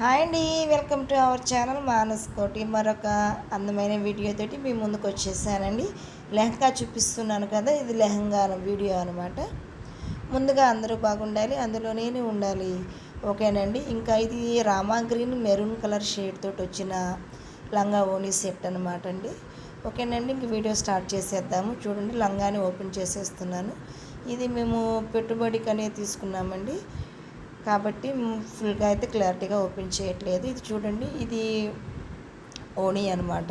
Hi అండి welcome to our channel Manas Koti. మరొక అందమైన వీడియోతోటి మీ ముందుకు వచ్చేసానండి. లెహంగా చూపిస్తున్నాను కదా ఇది లెహంగా వీడియో అనమాట ముందుగా అందరూ బాగుండాలి అందులో నేను ఉండాలి. ఓకేనండి ఇంకా ఇది Rama green maroon colour shade తోటి వచ్చిన లంగా ఓనీ సెట్ అనమాట అండి. ఓకేనండి ఇంక వీడియో స్టార్ట్ చేసేద్దాము. చూడండి లంగాని ఓపెన్ చేసేస్తున్నాను. ఇది మేము పెట్టుబడికనే తీసుకున్నామండి. కాబట్టి ఫుల్గా అయితే క్లారిటీగా ఓపెన్ చేయట్లేదు. ఇది చూడండి ఇది ఓణీ అనమాట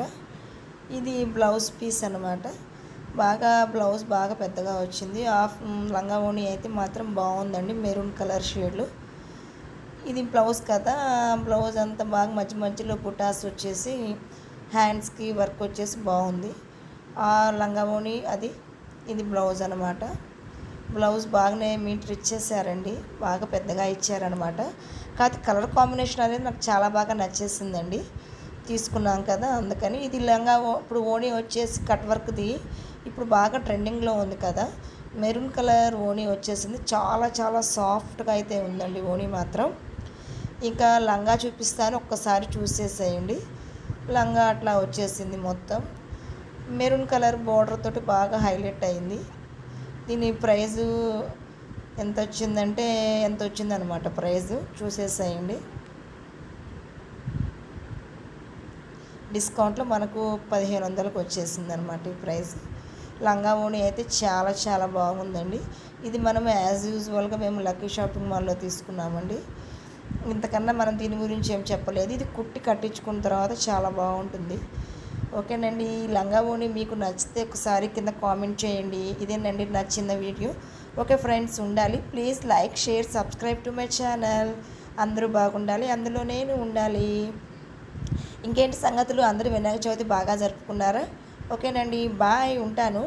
ఇది బ్లౌజ్ పీస్ అనమాట బాగా బ్లౌజ్ బాగా పెద్దగా వచ్చింది. హాఫ్ లంగా ఓణి అయితే మాత్రం బాగుందండి మెరూన్ కలర్ షేడ్లు. ఇది బ్లౌజ్ కదా బ్లౌజ్ అంతా బాగా మధ్య మధ్యలో పుటాస్ వచ్చేసి హ్యాండ్స్కి వర్క్ వచ్చేసి బాగుంది. ఆ లంగా ఓణి అది ఇది బ్లౌజ్ అనమాట బ్లౌజ్ బాగానే మీటర్ ఇచ్చేసారండి. బాగా పెద్దగా ఇచ్చారనమాట కాకపోతే కలర్ కాంబినేషన్ అనేది నాకు చాలా బాగా నచ్చేసిందండి. తీసుకున్నాం కదా అందుకని ఇది లంగా ఓ- ఇప్పుడు ఓణీ వచ్చేసి కట్ వర్క్ది. ఇప్పుడు బాగా ట్రెండింగ్లో ఉంది కదా మెరూన్ కలర్ ఓణీ వచ్చేసింది. చాలా చాలా సాఫ్ట్గా అయితే ఉందండి ఓణీ మాత్రం. ఇంకా లంగా చూపిస్తాను ఒక్కసారి చూసేసేయండి. లంగా అట్లా వచ్చేసింది మొత్తం. మెరూన్ కలర్ బార్డర్ తోటి బాగా హైలైట్ అయింది. దీని ప్రైజు ఎంత వచ్చిందంటే ఎంత వచ్చిందనమాట ప్రైజు? చూసేసేయండి. డిస్కౌంట్లో మనకు పదిహేను వందలకు వచ్చేసింది అనమాట ఈ ప్రైస్ లంగా ఓణి అయితే చాలా చాలా బాగుందండి. ఇది మనం యాజ్ యూజువల్గా మేము లక్కీ షాపింగ్ మాల్లో తీసుకున్నామండి. ఇంతకన్నా మనం దీని గురించి ఏం చెప్పలేదు. ఇది కుట్టి కట్టించుకున్న తర్వాత చాలా బాగుంటుంది. ఓకేనండి ఈ లంగా మీకు నచ్చితే ఒకసారి కింద కామెంట్ చేయండి. ఇదేనండి నచ్చిన వీడియో. ఓకే ఫ్రెండ్స్ ఉండాలి. Please like share subscribe to my channel. అందరూ బాగుండాలి. అందులో నేను ఉండాలి. ఇంకేంటి సంగతులు? అందరూ వినాయక చవితి బాగా జరుపుకున్నారా? ఓకేనండి బాయ్. ఉంటాను.